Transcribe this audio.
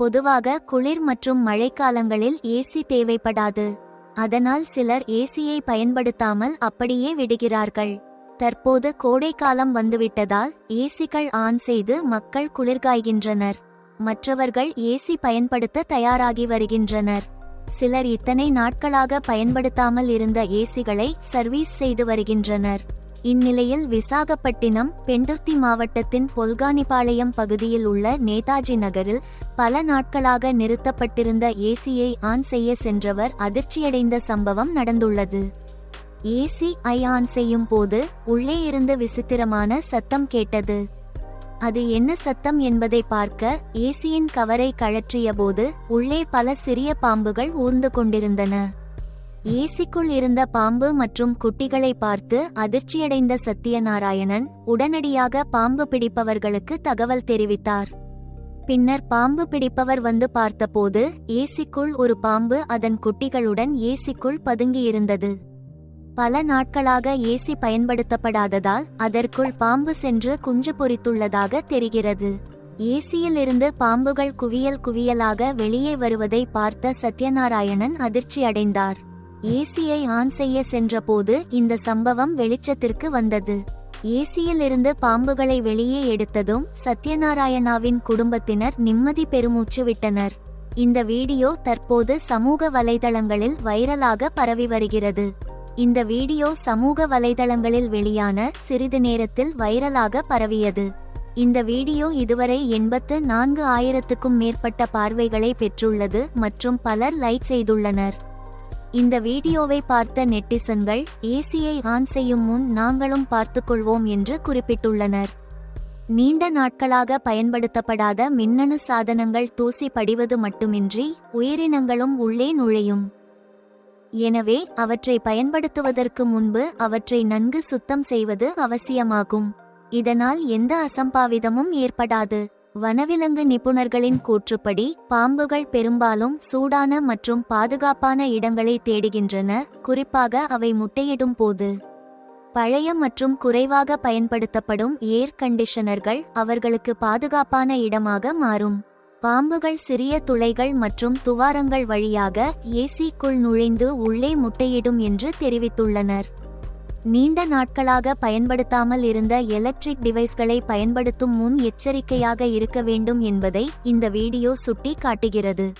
பொதுவாக குளிர் மற்றும் மழைக்காலங்களில் ஏசி தேவைப்படாது. அதனால் சிலர் ஏசியை பயன்படுத்தாமல் அப்படியே விடுகிறார்கள். தற்போது கோடைக்காலம் வந்துவிட்டதால் ஏசிகள் ஆன் செய்து மக்கள் குளிர்காய்கின்றனர். மற்றவர்கள் ஏசி பயன்படுத்த தயாராகி வருகின்றனர். சிலர் இத்தனை நாட்களாக பயன்படுத்தாமல் இருந்த ஏசிகளை சர்வீஸ் செய்து வருகின்றனர். இந்நிலையில் விசாகப்பட்டினம் பெண்டுர்த்தி மாவட்டத்தின் பொல்கானிபாளையம் பகுதியில் உள்ள நேதாஜி நகரில் பல நாட்களாக நிறுத்தப்பட்டிருந்த ஏசியை ஆன் செய்ய சென்றவர் அதிர்ச்சியடைந்த சம்பவம் நடந்துள்ளது. ஏசி ஐ ஆன் செய்யும் போது உள்ளே இருந்து விசித்திரமான சத்தம் கேட்டது. அது என்ன சத்தம் என்பதை பார்க்க ஏசியின் கவரை கழற்றியபோது உள்ளே பல சிறிய பாம்புகள் ஊர்ந்து கொண்டிருந்தன. ஏசிக்குள் இருந்த பாம்பு மற்றும் குட்டிகளை பார்த்து அதிர்ச்சியடைந்த சத்யநாராயணன் உடனடியாக பாம்பு பிடிப்பவர்களுக்கு தகவல் தெரிவித்தார். பின்னர் பாம்பு பிடிப்பவர் வந்து பார்த்தபோது ஏசிக்குள் ஒரு பாம்பு அதன் குட்டிகளுடன் ஏசிக்குள் பதுங்கியிருந்தது. பல நாட்களாக ஏசி பயன்படுத்தப்படாததால் அதற்குள் பாம்பு சென்று குஞ்சு பொறித்துள்ளதாக தெரிகிறது. ஏசியில் இருந்து பாம்புகள் குவியல் குவியலாக வெளியே வருவதை பார்த்த சத்யநாராயணன் அதிர்ச்சி அடைந்தார் ஏசியை ஆன் செய்ய சென்றபோது இந்த சம்பவம் வெளிச்சத்திற்கு வந்தது. ஏசியில் இருந்து பாம்புகளை வெளியே எடுத்ததும் சத்யநாராயணாவின் குடும்பத்தினர் நிம்மதி பெருமூச்சு விட்டனர். இந்த வீடியோ தற்போது சமூக வலைதளங்களில் வைரலாக பரவி வருகிறது. இந்த வீடியோ சமூக வலைதளங்களில் வெளியான சிறிது நேரத்தில் வைரலாக பரவியது. இந்த வீடியோ இதுவரை எண்பத்து நான்கு ஆயிரத்துக்கும் மேற்பட்ட பார்வைகளை பெற்றுள்ளது மற்றும் பலர் லைக் செய்துள்ளனர். இந்த வீடியோவை பார்த்த நெட்டிசன்கள் ஏசியை ஆன் செய்யும் முன் நாங்களும் பார்த்துக்கொள்வோம் என்று குறிப்பிட்டுள்ளனர். நீண்ட நாட்களாக பயன்படுத்தப்படாத மின்னணு சாதனங்கள் தூசி படிவது மட்டுமின்றி உயிரினங்களும் உள்ளே நுழையும். எனவே அவற்றை பயன்படுத்துவதற்கு முன்பு அவற்றை நன்கு சுத்தம் செய்வது அவசியமாகும். இதனால் எந்த அசம்பாவிதமும் ஏற்படாது. வனவிலங்கு நிபுணர்களின் கூற்றுப்படி பாம்புகள் பெரும்பாலும் சூடான மற்றும் பாதுகாப்பான இடங்களை தேடுகின்றன குறிப்பாக அவை முட்டையிடும் போது. பழைய மற்றும் குறைவாக பயன்படுத்தப்படும் ஏர் கண்டிஷனர்கள் அவர்களுக்கு பாதுகாப்பான இடமாக மாறும். பாம்புகள் சிறிய துளைகள் மற்றும் துவாரங்கள் வழியாக ஏசிக்குள் நுழைந்து உள்ளே முட்டையிடும் என்று தெரிவித்துள்ளனர். நீண்ட நாட்களாக பயன்படுத்தாமல் இருந்த எலக்ட்ரிக் டிவைஸ்களை பயன்படுத்தும் முன் எச்சரிக்கையாக இருக்க வேண்டும் என்பதை இந்த வீடியோ சுட்டி காட்டுகிறது